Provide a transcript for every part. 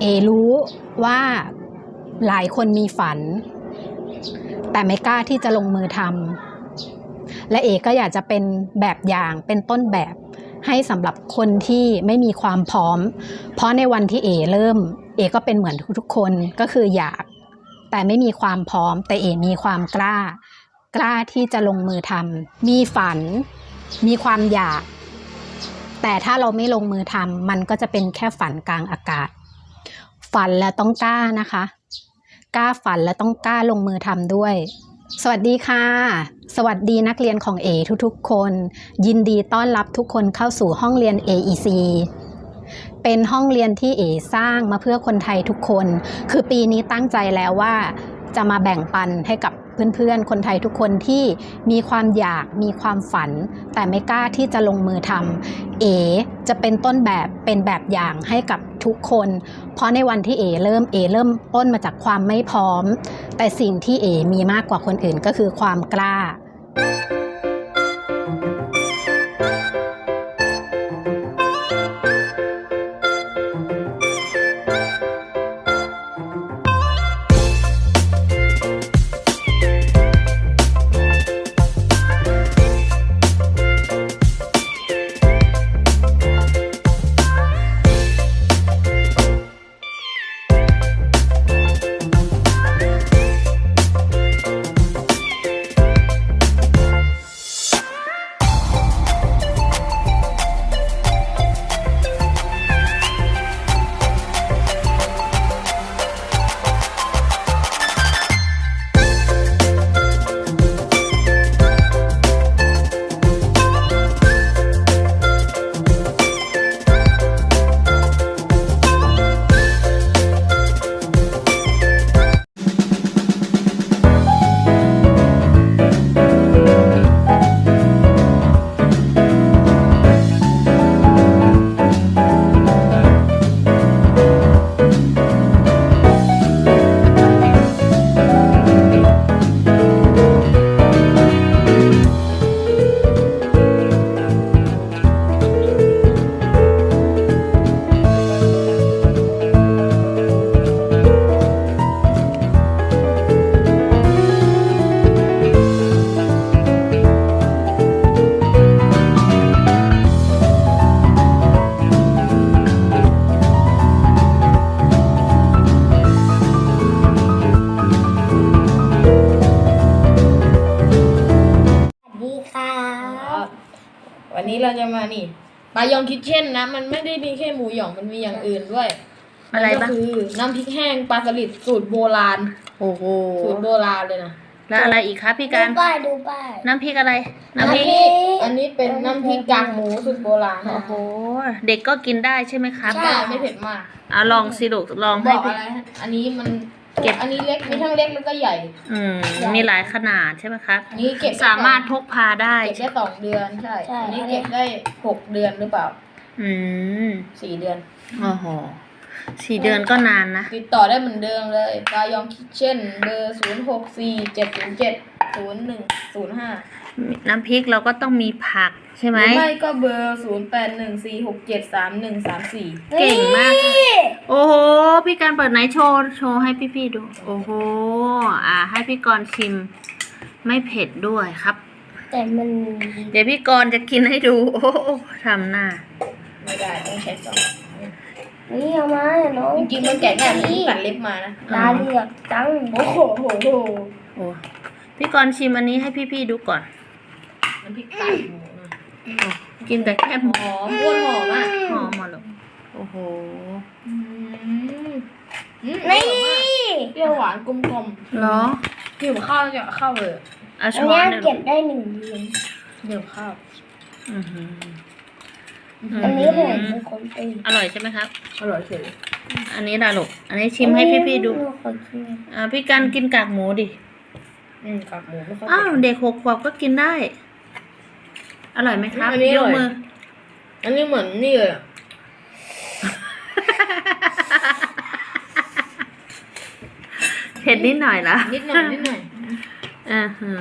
เอรู้ว่าหลายคนมีฝัน แต่ไม่กล้าที่จะลงมือทำและเอก็อยากจะเป็นแบบอย่างเป็นต้นแบบให้สำหรับคนที่ไม่มีความพร้อม เพราะในวันที่เอเริ่ม เอก็เป็นเหมือนทุกๆคนก็คืออยาก แต่ไม่มีความพร้อม แต่เอมีความกล้า กล้าที่จะลงมือทำมีฝัน มีความอยาก แต่ถ้าเราไม่ลงมือทำมันก็จะเป็นแค่ฝันกลางอากาศ ฝันและต้องกล้านะคะ กล้าฝันและต้องกล้าลงมือทำด้วย สวัสดีค่ะ สวัสดีนักเรียนของเอทุกๆ คน ยินดีต้อนรับทุกคนเข้าสู่ห้องเรียน AEC เป็นห้องเรียนที่เอสร้างมาเพื่อคนไทยทุกคน คือปีนี้ตั้งใจแล้วว่าจะมาแบ่งปันให้กับ เพื่อนๆ คนไทยทุกคนที่มีความอยากมีความฝัน แต่ไม่กล้าที่จะลงมือทำเอจะเป็นต้นแบบเป็นแบบอย่างให้กับทุกคน เพราะในวันที่เอเริ่มเอเริ่มต้นมาจากความไม่พร้อม แต่สิ่งที่เอมีมากกว่าคนอื่นก็คือความกล้า นนี้เราจะมานี่ปลายองคิทเช่นนะ มันไม่ได้มีแค่หมูหยองมันมีอย่างอื่นด้วยอะไรมันบ้างก็คือน้ำพริกแห้งปลาสลิดสูตรโบราณโอ้โหสูตรโบราณเลยนะแล้วอะไรอีกคะพี่ดูการป้ายดูป้ายน้ำพริกอะไร น้ำอันพริกนี้อันนี้เป็นน้ำพริกกากหมูสูตรโบราณนะโอ้โหเด็กก็กินได้ใช่ไหมครับใช่ไม่เผ็ดมากอะลองสิลูกลองบให้อกพี่อะไรฮะอันนี้มัน เก็บ อันนี้เล็กมีทั้งเล็กแล้วก็ใหญ่ อืมมีหลายขนาดใช่ไหมครับ อันนี้เก็บได้สามารถพกพาได้ เก็บได้สองเดือนใช่ อันนี้เก็บได้หกเดือนหรือเปล่าอืมสี่เดือน โอ้โหสี่เดือนก็นานนะ ติดต่อได้เหมือนเดิมเลยปลายองคิทเช่น เบอร์ศูนย์หกสี่เจ็ดศูนย์เจ็ด ศูนย์หนึ่งศูนย์ห้าน้ำพริกเราก็ต้องมีผักใช่ไหมหรือไม่ก็เบอร์ศูนย์แปดหนึ่งสี่หกเจ็ดสามหนึ่งสามสี่เก่งมากค่ะโอ้โห พี่การเปิดไหนโชว์โชว์ให้พี่ๆดู โอ้โห อ่า ให้พี่กรณ์ชิม ไม่เผ็ดด้วยครับ แต่มันเดี๋ยวพี่กรณ์จะกินให้ดู โอ้โหทำหน้า ไม่ได้ต้องใช้สองนี่เอามาน้องจริงๆมันแกะง่ายผมตัดเล็บมานะตาเหลือกจังโอ้โหโหโหโอ้ พี่กรณ์ชิมอันนี้ให้พี่ๆดูก่อน น้ำพริกกากหมูนะกินแต่แค่หมูหอมอ้วนหอมอะหอมมาหรอกโอ้โห อืมอืมนี่เปรี้ยวหวานกลมกลมเหรอๆกินกับข้าวจะเข้าเลยเอาอัช้นอนเนี้ยเลยเก็บได้หนึ่งเดือนเดี๋ยวข้าวอื้อหืออันนี้ผมเป็นคนตีอร่อยใช่ไหมครับ อร่อยเฉยอันนี้ล่ะลูกอันนี้ชิมให้พี่ๆดูขอชิมอ่าพี่การกินกากหมูดิ อืมกากหมูไม่ค่อยอ้าวเด็กหกขวบก็กินได้ อร่อยไหมครับอันนี้ยอกร่อย มือ อันนี้เหมือนนี่เลยอะเผ็ดนิดหน่อยละนิดหน่อยนิดหน่อยอือหือ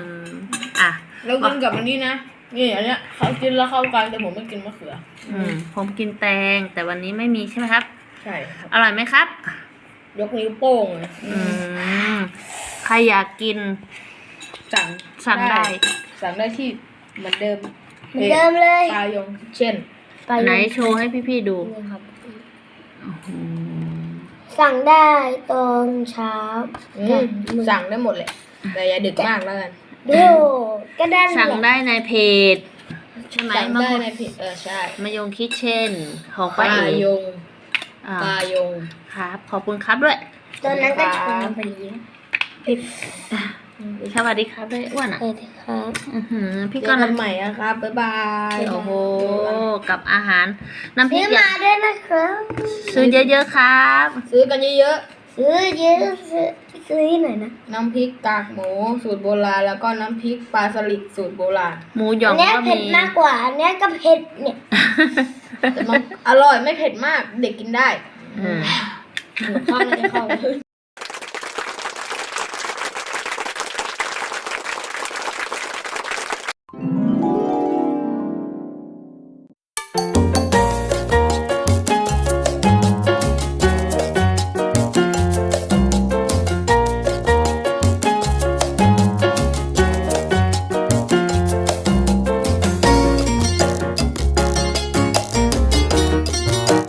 อะ เรากินกับอันนี้นะ นี่อันเนี้ยเขากินแล้วเข้ากันแต่ผมไม่กินมะเขืออืม ผมกินแตง แต่วันนี้ไม่มีใช่ไหมครับ ใช่ครับ อร่อยไหมครับ ยกนิ้วโป้งเลยอืมใค รอยากกินสั่งสั่งได้ สั่งได้ที่เหมือนเดิมเหมือนเดิมเลยปลายงเช่นไปไหนโชว์ให้พี่ๆดูนี่ครับอืมสั่งได้ตอนเช้าอืมสั่งได้หมดเลยแต่อย่าดึกมากแล้วกันดูก็ได้สั่งได้ในเพจใช่ไหมสั่งมะได้ม่วงในเพจเออใช่มายงคิดเช่น ของปป้าลาเอ๋ยงอ่าปลายงครับ ขอบคุณครับด้วยตอนนั้นก็ครัชบวนไปเลี้ยงสวัสดีครับด้วยอ้วนอะเออครับอื้อหือพี่เจก้ออนกันใหม่นะครับบ๊ายบายโอ้โหกับอาหารน้ำพริซื้กออย่ามาด้วยนะครับ ซื้อเยอะๆครับ ซื้อกันเยอะซื้อเยอะซื้อซื้อหน่อยนะๆน้ำพริกกากหมูสูตรโบราณแล้วก็น้ำพริกปลาสลิดสูตรโบราณหมูหยออังนเนี้ยก็เผ็มีดมากกว่าอันเนี้ยก็เผ็ดเนี่ยแต่มันอร่อยไม่เผ็ดมากเด็กกินได้อืมข้าวน่าจะเข้า